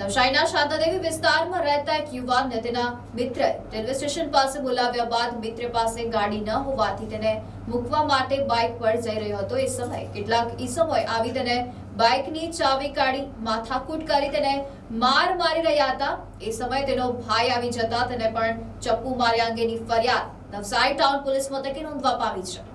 નવસારીના શાંતાદેવી વિસ્તારમાં રહેતા એક યુવાનને તેના મિત્રએ રેલવે સ્ટેશન પાસે બોલાવ્યા બાદ મિત્ર પાસે ગાડી ન હોવાથી તેને મૂકવા માટે બાઇક પર જઈ રહ્યો હતો. એ સમયે કેટલાક ઈસમોએ આવી તેને બાઇકની ચાવી કાઢી માથાકૂટ કરી તેને માર મારી રહ્યા હતા. એ સમયે તેનો ભાઈ આવી જતા તેને પણ ચપ્પુ માર્યા અંગેની ફરિયાદ નવસારી ટાઉન પોલીસ મથકે નોંધવા પામી છે.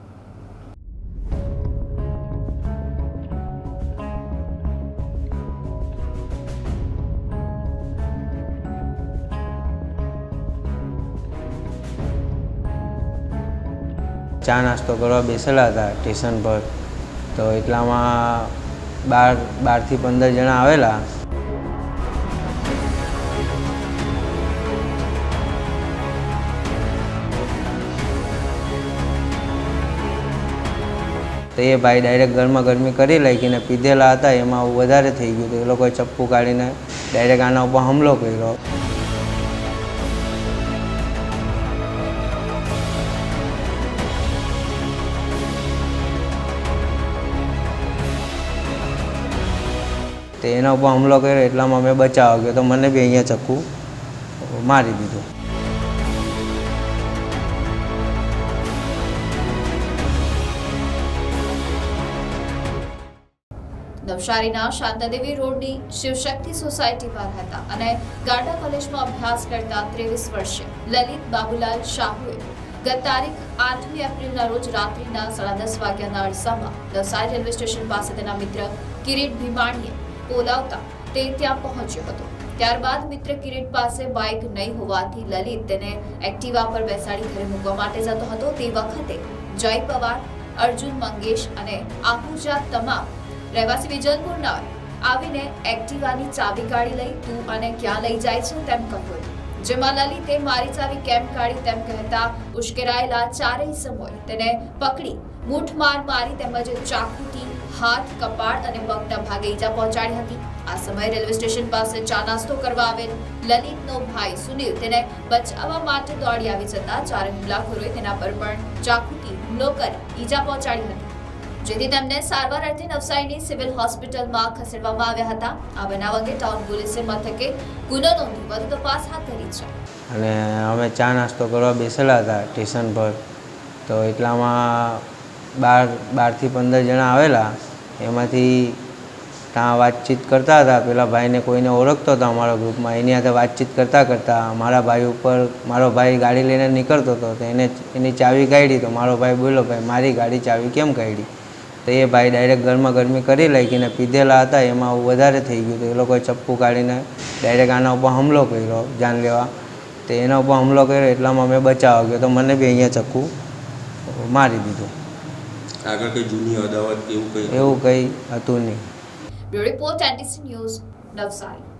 ચા નાસ્તો કરવા બેસેલા હતા સ્ટેશન પર. તો એટલામાં બાર, બારથી પંદર જણા આવેલા. તો એ ભાઈ ડાયરેક્ટ ગરમા ગરમી કરી લઈને પીધેલા હતા. એમાં વધારે થઈ ગયું તો એ લોકોએ ચપ્પુ કાઢીને ડાયરેક્ટ આના ઉપર હુમલો કર્યો. તો એના ઉપર હુમલો કર્યો એટલામાં મેં બચાવ ગયો. તો મને બી અહીંયા ચક્કુ મારી દીધું. નવસારીના શાંતાદેવી રોડની શિવશક્તિ સોસાયટીમાં રહેતા અને ગાંડા કોલેજમાં અભ્યાસ કરતા ત્રેવીસ વર્ષીય લલિત બાબુલાલ શાહુએ ગત તારીખ આઠમી એપ્રિલના રોજ રાત્રિના સાડા દસ વાગ્યાના અરસામાં નવસારી રેલવે સ્ટેશન પાસે તેના મિત્ર કિરીટ ભીમાણીએ બોલાવતા તે ત્યાં પહોંચ્યો હતો. ત્યારબાદ મિત્ર કિરીટ પાસે બાઇક નહીં હોવાથી લલિત તેને એક્ટિવા પર બેસાડી ઘરે મૂકવા માટે જતો હતો. તે વખતે જય પવાર, અર્જુન મંગેશ અને આહુજા તમામ રહેવાસી વિજલપુરના આવીને એક્ટિવાની ચાવી કાઢી લઈ, તું અને ક્યાં લઈ જાય છે? તેમ કહ્યું. જેમાં લલિતે મારી ચાવી કેમ કાઢી? તેમ કહેતા ઉશ્કેરાયેલા ચારેય સમય તેને પકડી, મૂઠ માર મારી તેમજ ચાકુથી હાથ, કપાળ અને પગના ભાગે ઈજા પહોંચાડી હતી. આ સમયે રેલવે સ્ટેશન પાસે ચા નાસ્તો કરવા આવેલ લલિતનો ભાઈ સુનિલ તેને બચાવવા માટે દોડી આવી જતા ચાર હુમલાખોરોએ તેના પર પણ ચાકુથી હુમલો કરી ઈજા પહોંચાડી હતી. જેથી તેમને સારવાર અર્થે નવસારીની સિવિલ હોસ્પિટલમાં ખસેડવામાં આવ્યા હતા. આ બનાવ અંગે ટાઉન પોલીસે મથકે ગુનો નોંધી વધુ તપાસ હાથ ધરી છે. અને અમે ચા નાસ્તો કરવા બેસેલા હતા, સ્ટેશન પર. તો એટલામાં બાર, બારથી પંદર જણા આવેલા, એમાંથી ત્યાં વાતચીત કરતા હતા. પેલા ભાઈને કોઈને ઓળખતો હતો અમારા ગ્રુપમાં. એની સાથે વાતચીત કરતાં કરતાં મારા ભાઈ ઉપર મારો ભાઈ ગાડી લઈને નીકળતો હતો. તો એને એની ચાવી કાઢી. તો મારો ભાઈ બોલો ભાઈ, મારી ગાડી ચાવી કેમ કાઢી? તો એ ભાઈ ડાયરેક્ટ ગરમા ગરમી કરી લાગીને પીધેલા હતા. એમાં વધારે થઈ ગયું તો એ લોકોએ ચપ્પુ કાઢીને ડાયરેક્ટ આના ઉપર હુમલો કર્યો જાન લેવા. તો એના ઉપર હુમલો કર્યો. એટલામાં મેં બચાવ ગયો તો મને બી અહીંયા ચક્કુ મારી દીધું. આગળ કઈ જૂની અદાવત એવું કંઈ? એવું કંઈ હતું નહીં. Bureau report NTC news Navsari.